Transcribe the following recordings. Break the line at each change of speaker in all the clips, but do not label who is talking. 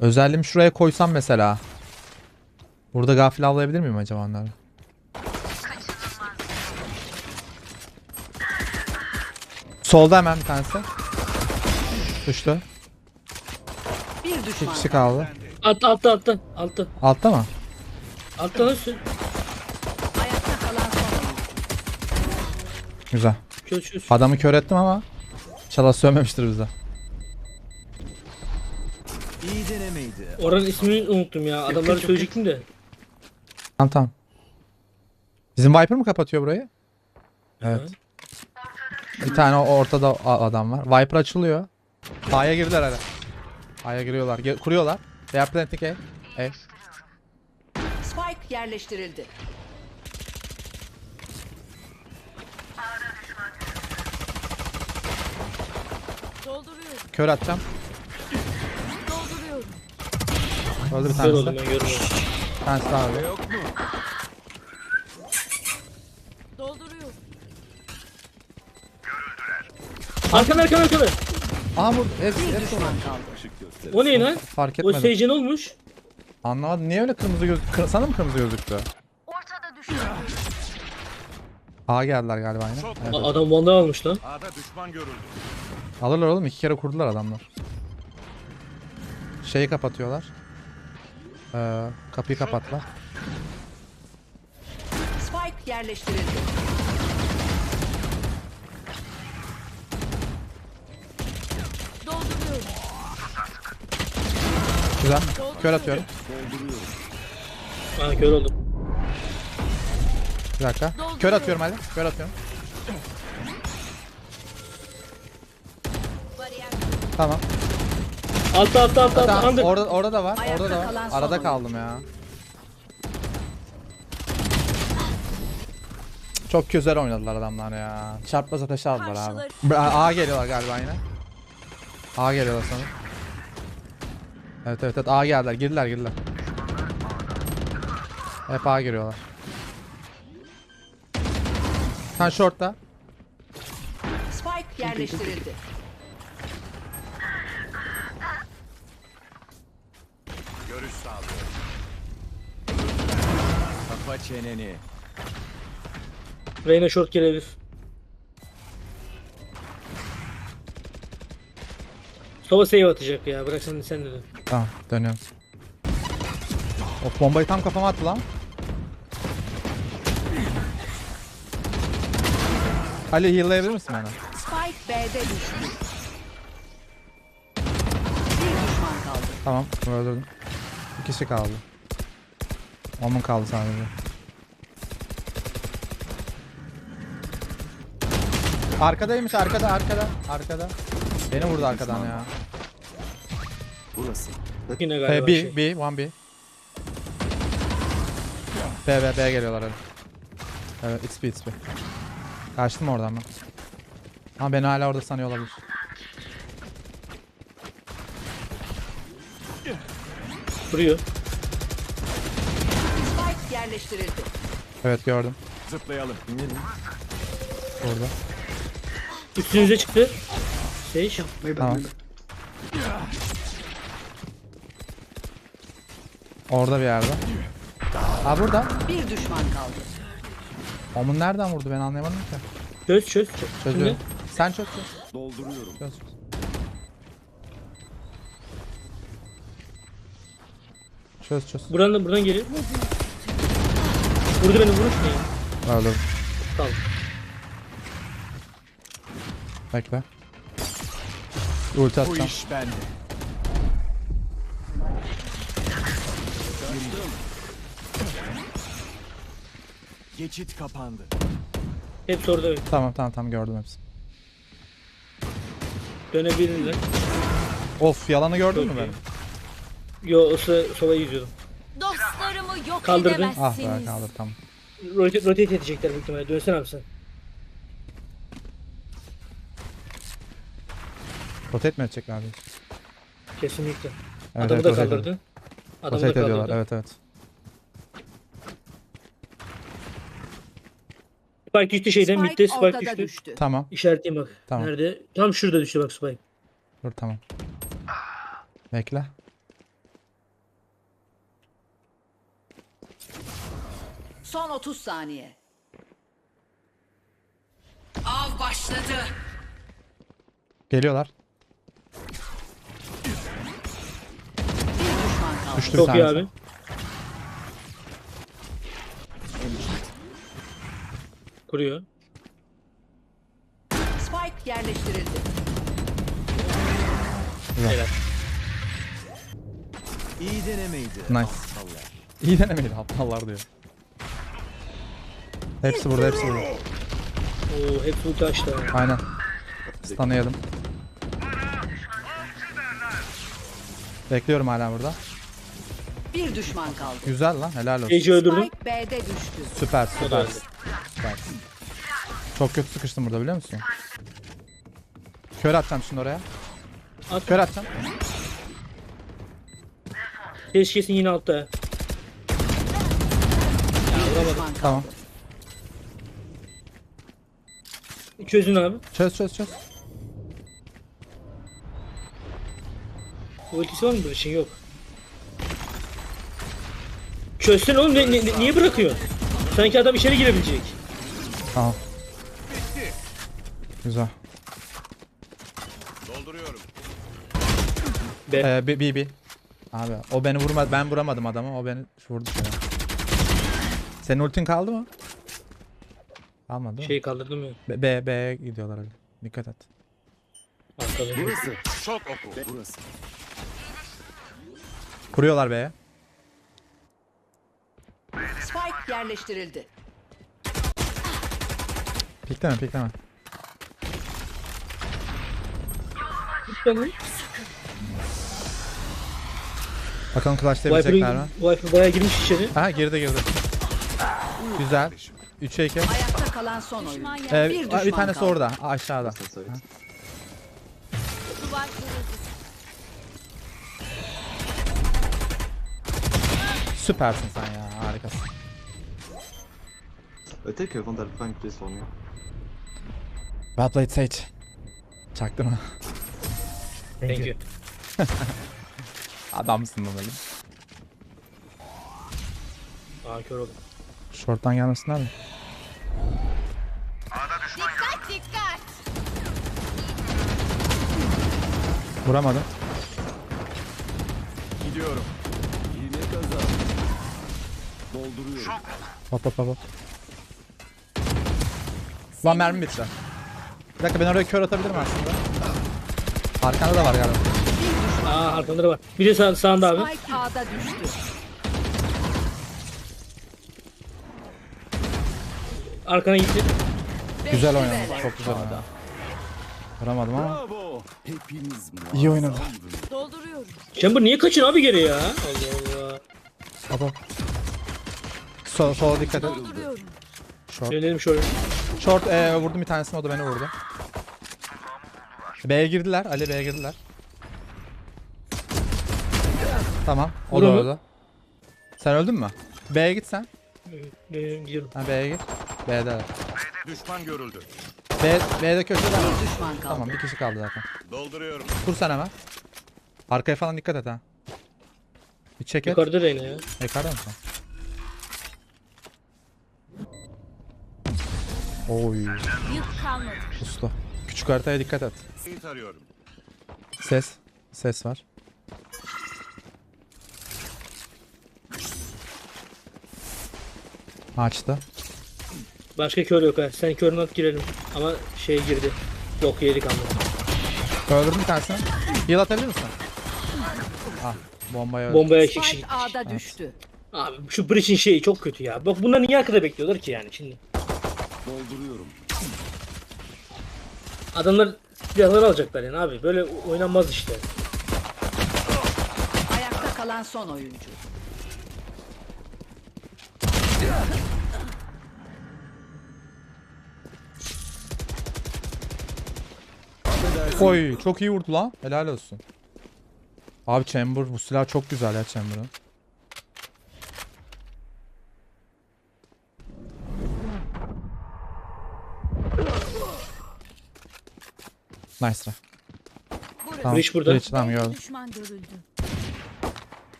Özelliğimi şuraya koysam mesela. Burada gafil avlayabilir miyim acaba onları? Solda hemen bir tanesi. Düştü.
Bir
İki
düşman.
kişi kaldı.
Altta altta altta. Altta.
Altta mı?
Altta nasıl?
Ayakta kalan son.
Güzel.
Çöz.
Adamı kör ettim ama inşallah sövmemiştir bize.
Denemeydi.
Oranın ismini unuttum ya. Adamları söyleyecektim de.
Tamam tamam. Bizim Viper mı kapatıyor burayı? Evet. Bir tane o- ortada a- adam var. Viper açılıyor. A'ya girdiler hala. A'ya giriyorlar. Ge- kuruyorlar. They are planting A. A.
Spike yerleştirildi.
Kör atacağım.
Dolduruyorum.
Öldü bir
Kör oldum
tanesi.
ben görmedim.
Bir tanesi daha öldü.
Yok mu?
Dolduruyorum.
Arkan arkan arkan.
Aa bu hepsi, hepsi
düşman
göster.
O ne lan?
fark
O
etmedim.
Ne olmuş?
Anlamadım. Niye öyle kırmızı göz... Kır... Sana mı kırmızı gözüktü? A geldiler galiba yine. Evet.
A- Adam Vandal almış lan.
A'da düşman görüldü.
Alırlar oğlum. iki kere kurdular adamlar. Şeyi kapatıyorlar. Ee, kapıyı kapatlar.
Spike yerleştirildi. Dolduruyorum.
Güzel. Kör atıyorum.
Ha kör oldum.
Bir dakika. Kör atıyorum hadi. Kör atıyorum. Tamam.
Altta altta altta altta.
Tamam.
Under.
Orada orada da var.
Ayakta
Orada da
kalan
var.
son
Arada
oyuncu.
kaldım ya. Çok güzel oynadılar adamlar ya. Çarpmaz ateşe aldılar abi. A geliyorlar galiba yine. A geliyorlar sanırım. Evet evet evet A geldiler. Girdiler girdiler. Hep A giriyorlar. Sen short'ta.
Spike yerleştirildi.
Görüş sağlıyor. Kapa çeneni.
Reyna short gelebilir. Sova save atacak ya. Bırak sen, sen de dön.
Tamam dönüyorum. O bombayı tam kafama attı lan. Ali heal'layabilir misin bana?
Spike B'de düştü. Bir düşman kaldı.
Tamam öldürdüm. Bir kişi kaldı. Onun kaldı sadece. Arkadaymış arkada arkada arkada. Beni vurdu arkadan ya.
Burası.
Yine galiba
B, B,
şey.
B, one B. B, B, B geliyorlar hadi. Evet, it's B, it's B. Kaçtım oradan ben. Ama beni hala orada sanıyor olabilir.
Vuruyor.
Yerleştirildi.
Evet gördüm.
Zıplayalım. İnelim.
Orada.
Üstünüze çıktı. Sage.
Tamam. Orada bir yerde. Ha burada.
Bir düşman kaldı.
Omun nereden vurdu ben anlayamadım ki.
Çöz çöz. çöz.
Çözüyorum. Sen çöz çöz.
Dolduruyorum.
Çöz çöz. Çöz çöz.
Şimdi buradan buradan geliyor. Vurdu beni vuruş ne ya?
Öldüm.
Tamam.
Bekle. Ulti
Bu iş bende. Geçit kapandı.
Hepsi orada öyle.
Tamam tamam tamam gördüm hepsini.
Dönebilirler.
Of yalanı gördün
Çok
mü
iyi.
benim?
Yo o sıra sola yüzüyordum.
Yok
Kaldırdın.
Ah be kaldır tamam.
Rotate, rotate edecekler büyük ihtimalle. Dönsene abi sen.
Rotate mi edecekler.
Kesinlikle.
Evet,
Adamı
evet,
da
rotate
kaldırdı. Adamı da
Rotate ediyorlar
kaldırdı.
evet evet.
Spike düştü şeyden
Spike
bitti. Spike
ortada
düştü.
düştü.
Tamam
İşaretleyeyim bak.
Tamam.
Nerede? Tam şurada düştü bak Spike.
dur tamam. Bekle.
Son 30 saniye. Av başladı.
Geliyorlar.
Bir düşman kaldı.
Düştü bir
Çok iyi
tanesi.
abi. Kuruyor.
Spike yerleştirildi.
Helal.
İyi denemeydi.
Nice. İyi denemeydi aptallar diyor. Hepsi burada hepsi burada.
Oo hep ulti açtı. ha.
Aynen. Stun'ı yedim. Bekliyorum hala burada.
Bir düşman kaldı.
Güzel lan helal olsun.
Gece öldürdüm.
Spike B'de düştü.
Süper süper.
öldü.
Süpersin. Çok kötü sıkıştım burada biliyor musun? Kör atacağım şimdi oraya.
At.
Kör atacağım.
Kes kesin yine altta.
Bir düşman kaldı.
Tamam.
Çözün abi.
Çöz çöz çöz.
Ultisi var mı böyle şey yok. Çözsün oğlum ne- ne- niye bırakıyorsun? Sanki adam içeri girebilecek.
Tamam. Güzel.
Be.
Ee, bir, bir, bir. Abi o beni vurmadı. Ben vuramadım adamı. O beni vurdu şöyle. Senin ultin kaldı mı? Mi?
Şeyi kaldırdım ya.
B, B, B'ye gidiyorlar hadi. Dikkat et.
Arkada.
Burası. Çok oku. Burası.
Kuruyorlar B'ye.
Spike yerleştirildi.
Pikleme pikleme. Bakalım clutchlayabilecekler mi?
Viper bayağı girmiş içeri.
Aha girdi girdi. Güzel. 3'e 2.
Ayakta kalan son oyun.
Ee,
bir
bir,
düşman
tanesi
kaldı.
orada aşağıda. Süpersin sen ya harikasın.
Peut-être que Vandal Fang plaît sur nous.
Well played Sage. Çaktın mı?
Thank you.
Adamsın lan oğlum.
Aa kör oldum.
Short'tan gelmesinler mi?
Dikkat dikkat.
Vuramadım.
Gidiyorum. Yine kaza. Dolduruyorum.
Hop hop hop hop. Lan mermi bitti. Bir dakika ben oraya kör atabilirim aslında. Arkanda da var galiba.
Aa arkanda da var. Bir de sağ, sağında abi.
Spike A'da düştü.
Arkana gitti.
Güzel
bele.
Çok güzel oynadı. Vuramadım ama. İyi oynadı.
Dolduruyorum.
Chamber niye kaçın abi geri ya? Allah Allah.
Hop hop. Sol, sola dikkat et.
Dolduruyorum.
Short.
Dönelim şöyle.
Short ee, vurdum bir tanesini o da beni vurdu. B'ye girdiler. Ali B'ye girdiler. Tamam. O da
Vurun mu?
öldü. Sen öldün mü? B'ye git sen.
Dönelim gidiyorum.
Ha B'ye git. B'de.
Düşman görüldü.
B, B'de köşede
düşman kaldı.
Tamam bir kişi kaldı zaten.
Dolduruyorum.
Kur sen hemen. Arkaya falan dikkat et ha. Bir çek et.
Yukarıda Reyna ya.
Yukarıda mısın? Oy.
Yük kalmadı.
Uslu. Küçük haritaya dikkat et.
Arıyorum.
Ses. Ses var. Açtı.
Başka kör yok ha. Sen körünü at girelim. Ama şey girdi. Yok yedik ama.
Öldürdüm bir tanesini. Heal atabilir misin? Ah. Bombaya öldü.
Bombaya iki kişi
Spike. A'da düştü.
Abi şu Breach'in şeyi çok kötü ya. Bak bunlar niye arkada bekliyorlar ki yani şimdi?
Dolduruyorum.
Adamlar silahları alacaklar yani abi. Böyle oynanmaz işte.
Ayakta kalan son oyuncu.
Oy çok iyi vurdu lan. Helal olsun. Abi Chamber bu silah çok güzel ya Chamber'ın. Nice try. Tamam.
Breach burada.
Breach, tamam gördüm.
Düşman görüldü.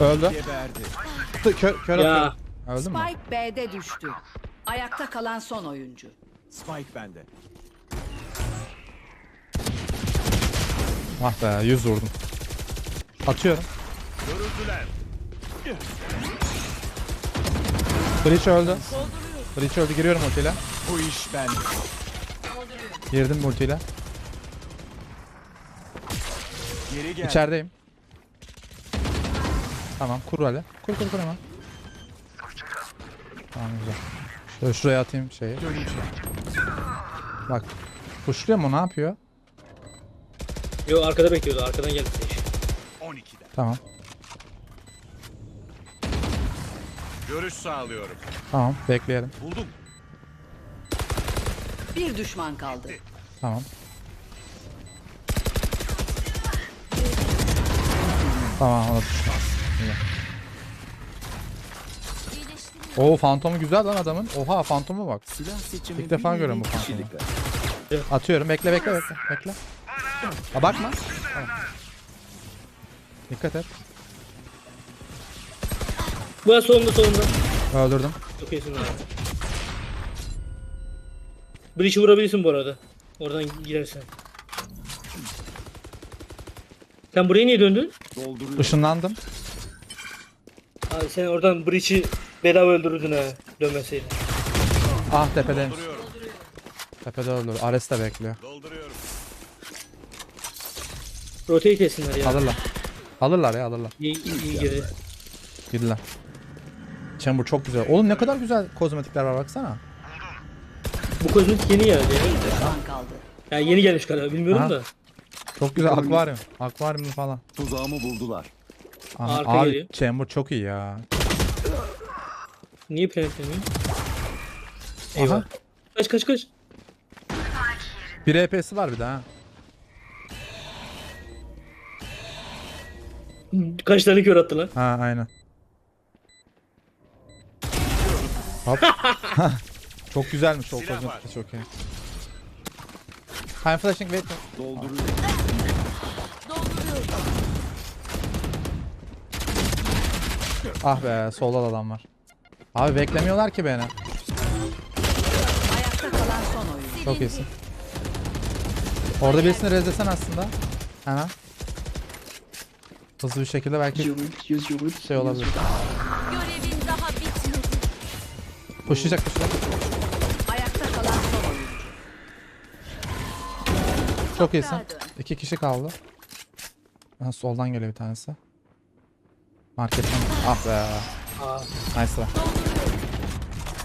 Öldü. Kör, kör
Ya
atıyor. Öldü mü?
Spike B'de düştü. Ayakta kalan son oyuncu.
Spike bende.
Ah be 100 vurdum. Atıyorum.
Görüldüler.
Breach öldü. Breach öldü giriyorum ultiyle.
Bu iş bende.
Girdim ultiyle.
Geri gel.
İçerideyim. Tamam kur hele. Kur kur kur hemen. Tamam güzel. Şöyle şuraya atayım şeyi. Bak. Kuşluyor mu ne yapıyor?
yo arkada bekliyordu arkadan geldi.
12'den.
Tamam.
Görüş sağlıyorum.
Tamam bekleyelim.
Buldum.
Bir düşman kaldı.
Tamam. Tamam o da düştü. Güzel. Oo fantomu güzel lan adamın. Oha fantoma bak.
Silah seçimi
İlk defa görüyorum bu fantomu. Atıyorum. Bekle bekle bekle. Bekle. Ha bakma. Tamam. Dikkat et.
Bu solunda solunda.
Öldürdüm.
Çok iyisin abi. Breach'i vurabilirsin bu arada. Oradan girersen. Sen buraya niye döndün?
Dolduruyorum.
Işınlandım.
Abi sen oradan Breach'i bedava öldürürdün ha. Dönmeseydin.
Ah.
Dolduruyorum.
Tepede öldür. Ares de bekliyor.
Dolduruyorum.
Rotate etsinler ya.
Alırlar. Alırlar ya alırlar.
İyi, iyi, iyi girdi.
Gidiler. Chamber çok güzel. Oğlum ne kadar güzel kozmetikler var baksana.
Bu kozmetik yeni geldi.
Bir düşman kaldı.
Ya yeni gelmiş galiba bilmiyorum
Aha.
da.
Çok güzel akvaryum. Akvaryumlu falan.
Tuzağımı buldular.
Aha,
Arka
abi
geliyor.
Chamber çok iyi ya.
Niye planetleniyor?
Aha.
Eyvah. Kaç kaç kaç.
Bir EP'si var bir de ha.
Kaç tane kör attı lan?
Ha aynen. Hop. çok güzelmiş o kozmetik çok iyi. I'm flashing wait.
Dolduruyorum.
Ah be solda da adam var. Abi beklemiyorlar ki beni.
Ayakta kalan son oyuncu.
Çok iyisin. Orada birisini rezlesen aslında. Hemen. Hızlı bir şekilde belki şey olabilir.
Görevin daha bitmedi.
Pushlayacak pushlayacak.
Ayakta kalan son oyuncu.
Çok iyisin. İki kişi kaldı. Aha, soldan geliyor bir tanesi. Marketten. Ah be.
Aa,
Nice try.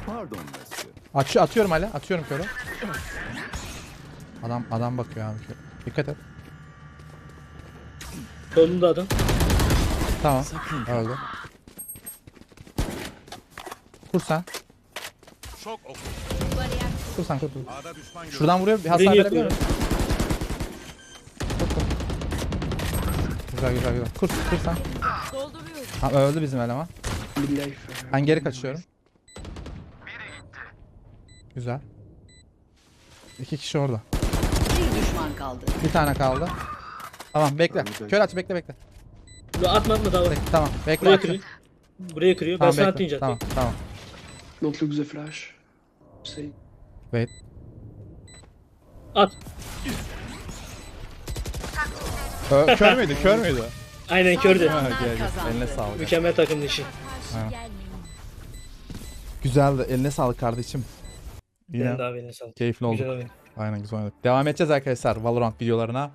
Pardon Messi.
Aç, atıyorum hala. Atıyorum körü. Adam adam bakıyor abi. Dikkat et.
solunda adam.
Tamam. Öldü. Kur sen.
Şok oku.
Kur sen kur. kur.
A'da düşman görüldü.
Şuradan vuruyor. Bir hasar
Beni
verebiliyor
yapıyor.
musun? Kur kur. Güzel güzel güzel. Kur kur sen. Ha, öldü bizim eleman. Ben geri kaçıyorum. Güzel. İki kişi orada.
Bir düşman kaldı.
Bir tane kaldı. Tamam bekle. Kör aç bekle bekle.
Yo, atma atma daha var.
Bekle, Tamam bekle.
Buraya
aç.
kırıyor. Buraya kırıyor. Ben
Tamam
sana
bekle.
atlayınca
Tamam
atlayayım.
tamam.
Don't look the flash. Say.
Wait.
At.
Ö, kör müydü? Kör müydü?
Aynen kördü.
Ha, gel, gel. Eline sağlık.
Mükemmel takım işi.
Güzeldi. Eline sağlık kardeşim. Yine
Benim daha benim sağlık.
keyifli oldu.
Güzel oyun.
Aynen güzel oynadık. Devam edeceğiz arkadaşlar Valorant videolarına.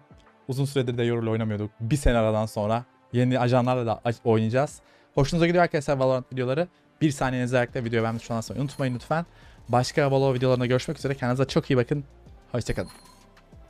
Uzun süredir de Euro ile oynamıyorduk. Bir sene aradan sonra yeni ajanlarla da oynayacağız. Hoşunuza gidiyor arkadaşlar Valorant videoları. Bir saniyenizi ayakta video beğenmiş falan unutmayın lütfen. Başka Valorant videolarında görüşmek üzere. Kendinize çok iyi bakın. Hoşçakalın.